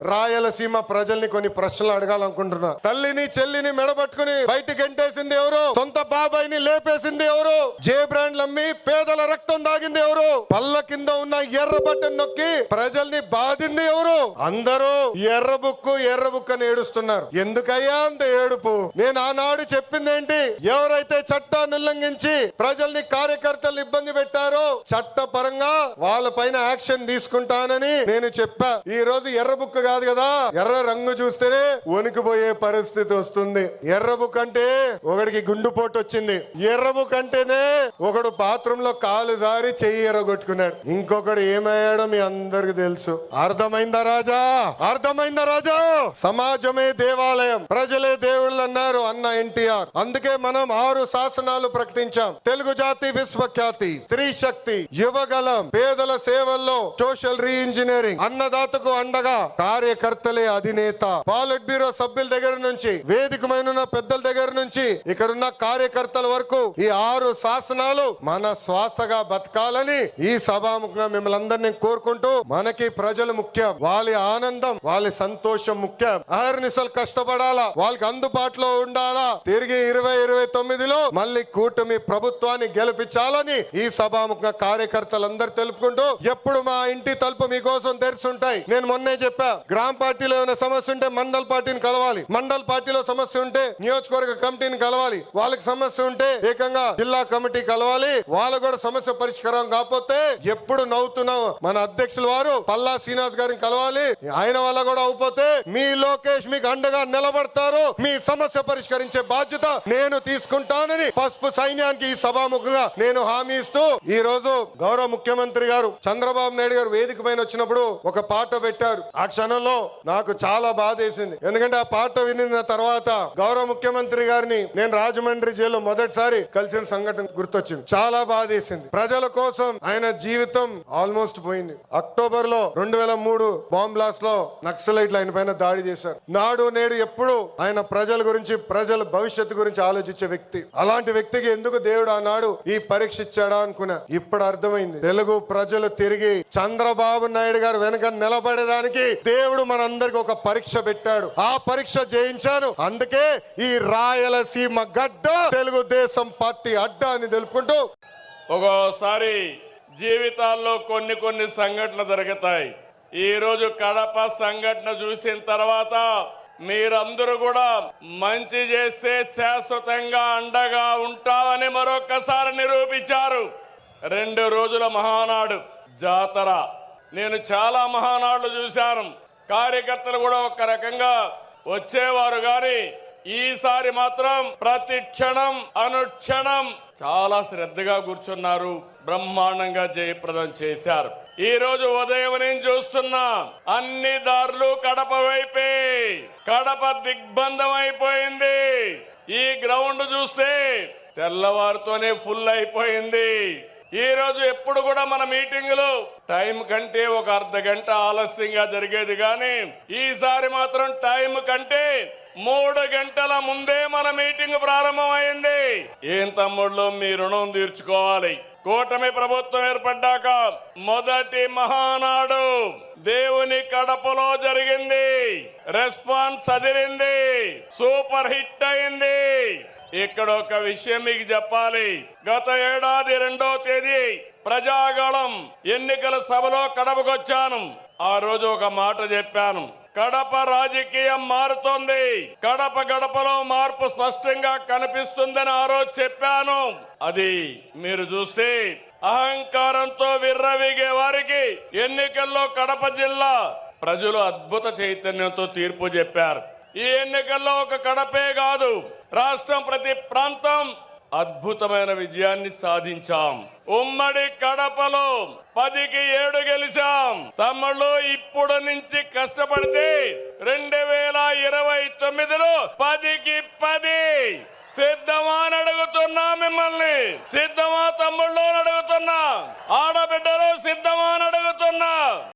రాయలసీమ ప్రజల్ని కొన్ని ప్రశ్నలు అడగాలనుకుంటున్నా. తల్లిని చెల్లిని మెడబట్టుకుని బయటికి ఎంటేసింది ఎవరు? సొంత బాబాయిని లేపేసింది ఎవరు? జే బ్రాండ్లు అమ్మి పేదల రక్తం దాగింది ఎవరు? పళ్ళ కింద ఉన్న ఎర్ర బట్టన్ నొక్కి ప్రజల్ని బాధింది ఎవరు? అందరూ ఎర్ర బుక్కు ఎర్ర బుక్ అని ఏడుస్తున్నారు. ఎందుకయ్యా అంత ఏడుపు? నేను ఆనాడు చెప్పింది ఏంటి ఎవరైతే చట్టాన్ని ఉల్లంఘించి ప్రజల్ని కార్యకర్తలు ఇబ్బంది పెట్టారో చట్ట పరంగా వాళ్ళ పైన యాక్షన్ తీసుకుంటానని నేను చెప్పా. ఈ రోజు ఎర్ర బుక్ కాదు కదా. ఎర్ర రంగు చూస్తేనే వణికిపోయే పరిస్థితి వస్తుంది. ఎర్రబు కంటే ఒకడికి గుండుపోటు వచ్చింది. ఎర్రబు కంటేనే ఒకడు బాత్రూమ్లో కాలు జారి చెయ్యి ఎర్రగొట్టుకున్నాడు ఇంకొకడు ఏమయ్యాడో మీ అందరికి తెలుసు. అర్థమైందా రాజా? అర్థమైందా రాజా? సమాజమే దేవాలయం. ప్రజలే దేవుళ్ళు అన్నారు అన్న ఎన్టీఆర్. అందుకే మనం ఆరు శాసనాలు ప్రకటించాం. తెలుగు జాతి విశ్వఖ్యాతి స్త్రీ శక్తి యువగలం పేదల సేవల్లో సోషల్ రీ ఇంజనీరింగ్ అన్నదాతకు అండగా కార్యకర్తలే అధినేత. పాలిట్ బ్యూరో సభ్యుల దగ్గర నుంచి వేదికమైన పెద్దల దగ్గర నుంచి ఇక్కడున్న కార్యకర్తల వరకు ఈ ఆరు శాసనాలు మన శ్వాసగా బతకాలని ఈ సభాముఖంగా మిమ్మల్ని అందరినీ కోరుకుంటూ మనకి ప్రజలు ముఖ్యం. వాళ్ళ ఆనందం వాళ్ళ సంతోషం ముఖ్యం. అహర్నిశలు కష్టపడాలా? వాళ్ళకి అందుబాటులో ఉండాలా? తిరిగి ఇరవై ఇరవై తొమ్మిదిలో మళ్ళీ కూటమి ప్రభుత్వాన్ని గెలిపించాలని ఈ సభాముఖంగా కార్యకర్తలందరూ తెలుపుకుంటూ ఎప్పుడు మా ఇంటి తలుపు మీకోసం తెరిచుంటాయి నేను మొన్నే చెప్పా గ్రామ పార్టీలో ఏమైనా సమస్య ఉంటే మండల్ పార్టీని కలవాలి. మండల్ పార్టీలో సమస్య ఉంటే నియోజకవర్గ కమిటీని కలవాలి. వాళ్ళకి సమస్య ఉంటే ఏకంగా జిల్లా కమిటీ కలవాలి. వాళ్ళ కూడా సమస్య పరిష్కారం కాకపోతే ఎప్పుడు నవ్వుతున్నావు? మన అధ్యక్షుల వారు పల్లా శ్రీనివాస్ గారిని కలవాలి. ఆయన వల్ల కూడా అవుపోతే మీ లోకేష్ మీకు అండగా నిలబడతారు. మీ సమస్య పరిష్కరించే బాధ్యత నేను తీసుకుంటానని పసుపు సైన్యానికి ఈ సభాముఖంగా నేను హామీ ఇస్తూ ఈ రోజు గౌరవ ముఖ్యమంత్రి గారు చంద్రబాబు నాయుడు గారు వేదిక పైన వచ్చినప్పుడు ఒక పాట పెట్టారు. ఆ క్షణంలో నాకు చాలా బాధ వేసింది ఎందుకంటే ఆ పాట వినిన తర్వాత గౌరవ ముఖ్యమంత్రి గారిని నేను రాజమండ్రి జైల్లో మొదటిసారి కలిసిన సంఘటన గుర్తొచ్చింది. చాలా బాధ వేసింది ప్రజల కోసం ఆయన జీవితం ఆల్మోస్ట్ పోయింది. అక్టోబర్లో రెండు వేల మూడు బాంబ్ బ్లాస్ట్లో నక్సలైట్లు ఆయన పైన దాడి చేశారు. నాడు నేడు ఎప్పుడు ఆయన ప్రజల గురించి ప్రజల భవిష్యత్తు గురించి ఆలోచించే వ్యక్తి. అలాంటి వ్యక్తికి ఎందుకు దేవుడు ఆనాడు ఈ పరీక్ష ఇచ్చాడా అనుకున్నా. ఇప్పుడు అర్థమైంది. తెలుగు ప్రజలు తిరిగి చంద్రబాబు నాయుడు గారు వెనక నిలబడేదానికి దేవుడు మనందరికి ఒక పరీక్ష పెట్టాడు. ఆ పరీక్ష జయించాను. అందుకే ఈ రాయలసీమ గడ్డ తెలుగుదేశం పార్టీ అడ్డ అని తెలుపుకుంటూ ఒక్కోసారి జీవితాల్లో కొన్ని కొన్ని సంఘటనలు జరుగుతాయి. ఈ రోజు కడప సంఘటన చూసిన తర్వాత మీరందరూ కూడా మంచి చేస్తే శాశ్వతంగా అండగా ఉంటామని మరొకసారి నిరూపించారు. రెండు రోజుల మహానాడు జాతర. నేను చాలా మహానాడులు చూశాను. కార్యకర్తలు కూడా ఒక రకంగా వచ్చేవారు కానీ ఈసారి మాత్రం ప్రతి క్షణం అనుక్షణం చాలా శ్రద్ధగా కూర్చున్నారు. బ్రహ్మాండంగా జయప్రదం చేశారు. ఈ రోజు ఉదయం నేను చూస్తున్నా అన్ని దారులు కడప వైపే. కడప దిగ్బంధం అయిపోయింది. ఈ గ్రౌండ్ చూస్తే తెల్లవారుతోనే ఫుల్ అయిపోయింది. ఈరోజు ఎప్పుడు కూడా మన మీటింగులు టైం కంటే ఒక అర్ధ గంట ఆలస్యంగా జరిగేది కానీ ఈసారి మాత్రం టైం కంటే మూడు గంటల ముందే మన మీటింగ్ ప్రారంభమైంది. ఏం తమ్ముళ్ళు మీ రుణం తీర్చుకోవాలి. కూటమి ప్రభుత్వం ఏర్పడ్డాక మొదటి మహానాడు దేవుని కడపలో జరిగింది. రెస్పాన్స్ అదిరింది. సూపర్ హిట్ అయింది. ఇక్కడ ఒక విషయం మీకు చెప్పాలి. గత ఏడాది రెండో తేదీ ప్రజాగళం ఎన్నికల సభలో కడపకొచ్చాను. ఆ రోజు ఒక మాట చెప్పాను. కడప రాజకీయం మారుతోంది. కడప గడపలో మార్పు స్పష్టంగా కనిపిస్తుందని ఆ రోజు చెప్పాను. అది మీరు చూస్తే అహంకారంతో విర్రవీగే వారికి ఎన్నికల్లో కడప జిల్లా ప్రజలు అద్భుత చైతన్యంతో తీర్పు చెప్పారు. ఈ ఎన్నికల్లో ఒక కడపే కాదు రాష్ట్రం ప్రతి ప్రాంతం అద్భుతమైన విజయాన్ని సాధించాం. ఉమ్మడి కడపలో పదికి ఏడు గెలిచాం. తమ్ముళ్ళు ఇప్పుడు నుంచి కష్టపడితే రెండు వేల ఇరవై తొమ్మిదిలో పదికి పది. సిద్ధమా అని అడుగుతున్నా మిమ్మల్ని. సిద్ధమా తమ్ముళ్ళు అని అడుగుతున్నా. ఆడబిడ్డలు సిద్ధమా అని